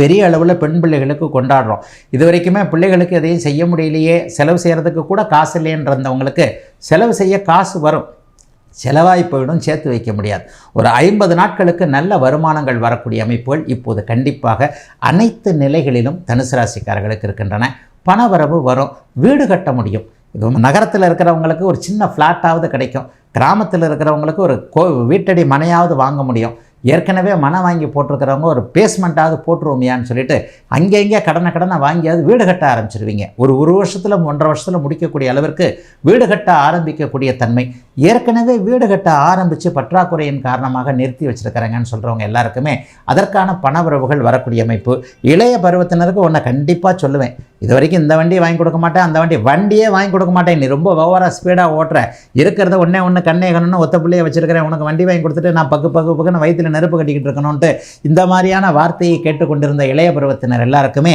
பெரிய அளவில் பெண் பிள்ளைகளுக்கு கொண்டாடுறோம். இது வரைக்குமே பிள்ளைகளுக்கு எதையும் செய்ய முடியலையே செலவு செய்கிறதுக்கு கூட காசு இல்லைன்றவங்களுக்கு செலவு செய்ய காசு வரும். செலவாய் போயிடும் சேர்த்து வைக்க முடியாது. ஒரு ஐம்பது நாட்களுக்கு நல்ல வருமானங்கள் வரக்கூடிய அமைப்புகள் இப்போது கண்டிப்பாக அனைத்து நிலைகளிலும் தனுசு ராசிக்காரர்களுக்கு இருக்கின்றன. பணவரவு வரும் வீடு கட்ட முடியும். இது நகரத்தில் இருக்கிறவங்களுக்கு ஒரு சின்ன ஃப்ளாட்டாவது கிடைக்கும். கிராமத்தில் இருக்கிறவங்களுக்கு ஒரு கோ வீட்டடி மனையாவது வாங்க முடியும். ஏற்கனவே மனம் வாங்கி போட்டிருக்கிறவங்க ஒரு பேஸ்மெண்ட்டாவது போட்டுருவோமையான்னு சொல்லிட்டு அங்கே இங்கே கடனை கடனை வாங்கியாவது வீடு கட்ட ஆரம்பிச்சிருவீங்க. ஒரு ஒரு வருஷத்தில் ஒன்றரை வருஷத்தில் முடிக்கக்கூடிய அளவிற்கு வீடு கட்ட ஆரம்பிக்கக்கூடிய தன்மை ஏற்கனவே வீடு கட்ட ஆரம்பித்து பற்றாக்குறையின் காரணமாக நிறுத்தி வச்சுருக்கிறாங்கன்னு சொல்கிறவங்க எல்லாருக்குமே அதற்கான பணவரவுகள் வரக்கூடிய அமைப்பு. இளைய பருவத்தினருக்கு ஒன்றை கண்டிப்பாக சொல்லுவேன். இது வரைக்கும் இந்த வண்டியை வாங்கி கொடுக்க மாட்டேன் அந்த வண்டி வண்டியே வாங்கி கொடுக்க மாட்டேன். நீ ரொம்ப ஓவராக ஸ்பீடாக ஓட்டுற. இருக்கிறத ஒன்றே ஒன்று கண்ணே கண்ணு ஒத்த பிள்ளையை வச்சிருக்கிறேன். உனக்கு வண்டி வாங்கி கொடுத்துட்டு நான் பக்கு பக்கு பக்குன்னு வயிற்றில் நெருப்பு கட்டிக்கிட்டு இருக்கணும்ன்ட்டு இந்த மாதிரியான வார்த்தையை கேட்டுக்கொண்டிருந்த இளைய பருவத்தினர் எல்லாருக்குமே